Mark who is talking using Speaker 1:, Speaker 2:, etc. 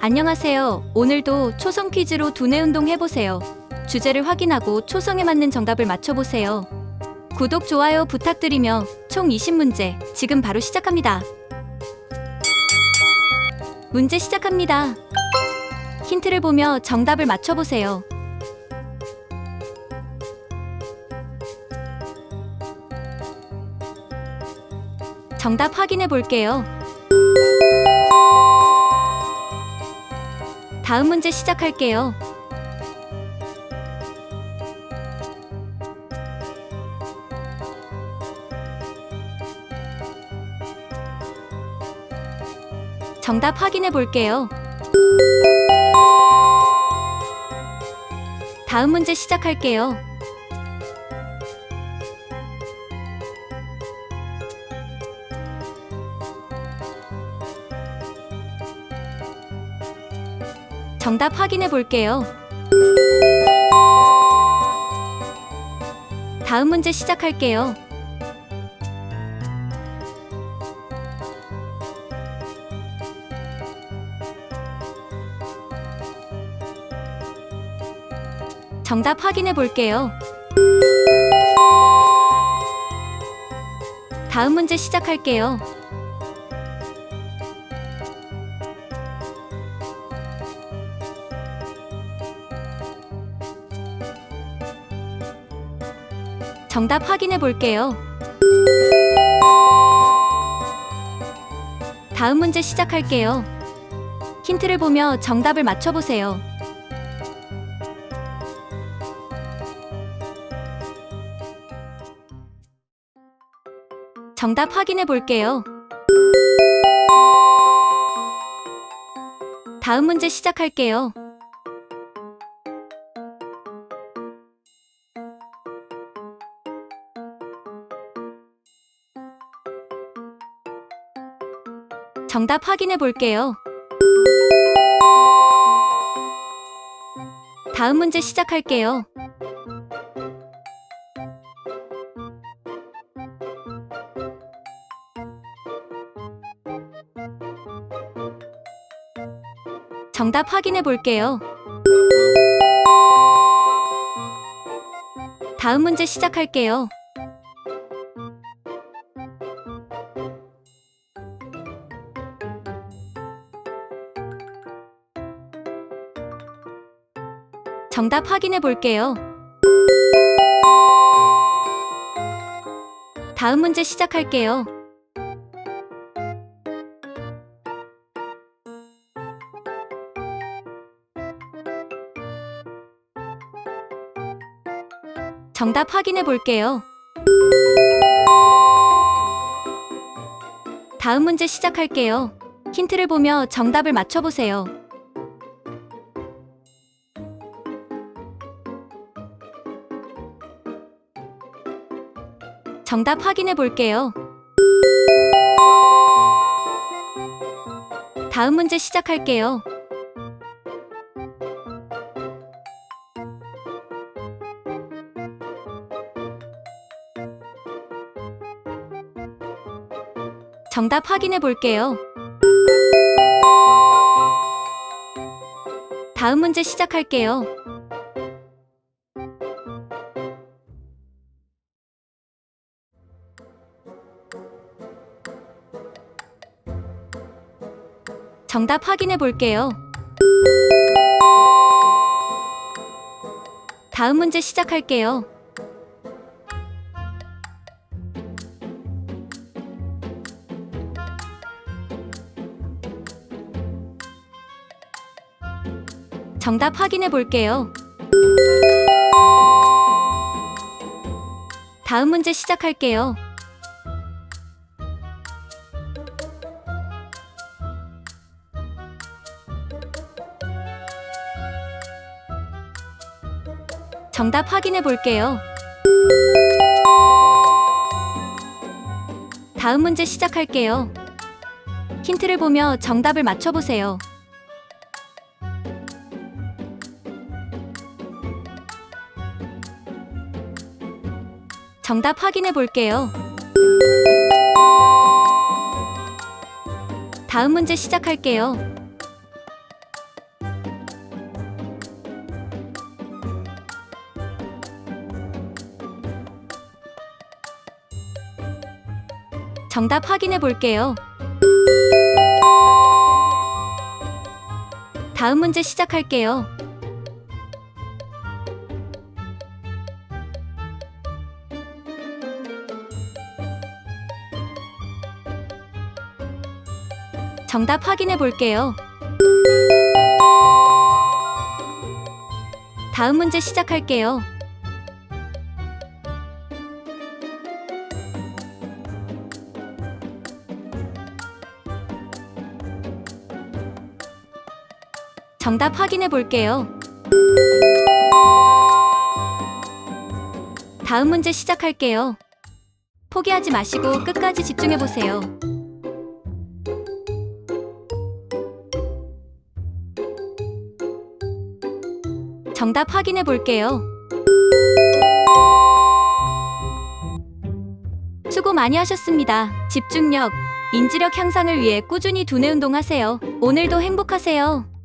Speaker 1: 안녕하세요. 오늘도 초성 퀴즈로 두뇌 운동 해보세요. 주제를 확인하고 초성에 맞는 정답을 맞춰보세요. 구독, 좋아요 부탁드리며 총 20문제 지금 바로 시작합니다. 문제 시작합니다. 힌트를 보며 정답을 맞춰보세요. 정답 확인해 볼게요. 다음 문제 시작할게요. 정답 확인해 볼게요. 다음 문제 시작할게요. 정답 확인해 볼게요. 다음 문제 시작할게요. 정답 확인해 볼게요. 다음 문제 시작할게요. 정답 확인해 볼게요. 다음 문제 시작할게요. 힌트를 보며 정답을 맞춰보세요. 정답 확인해 볼게요. 다음 문제 시작할게요. 정답 확인해 볼게요. 다음 문제 시작할게요. 정답 확인해 볼게요. 다음 문제 시작할게요. 정답 확인해 볼게요. 다음 문제 시작할게요. 정답 확인해 볼게요. 다음 문제 시작할게요. 힌트를 보며 정답을 맞춰보세요. 정답 확인해 볼게요. 다음 문제 시작할게요. 정답 확인해 볼게요. 다음 문제 시작할게요. 정답 확인해 볼게요. 다음 문제 시작할게요. 정답 확인해 볼게요. 다음 문제 시작할게요. 정답 확인해 볼게요. 다음 문제 시작할게요. 힌트를 보며 정답을 맞춰보세요. 정답 확인해 볼게요. 다음 문제 시작할게요. 정답 확인해 볼게요. 다음 문제 시작할게요. 정답 확인해 볼게요. 다음 문제 시작할게요. 정답 확인해 볼게요. 다음 문제 시작할게요. 포기하지 마시고 끝까지 집중해 보세요. 정답 확인해 볼게요. 수고 많이 하셨습니다. 집중력, 인지력 향상을 위해 꾸준히 두뇌 운동하세요. 오늘도 행복하세요.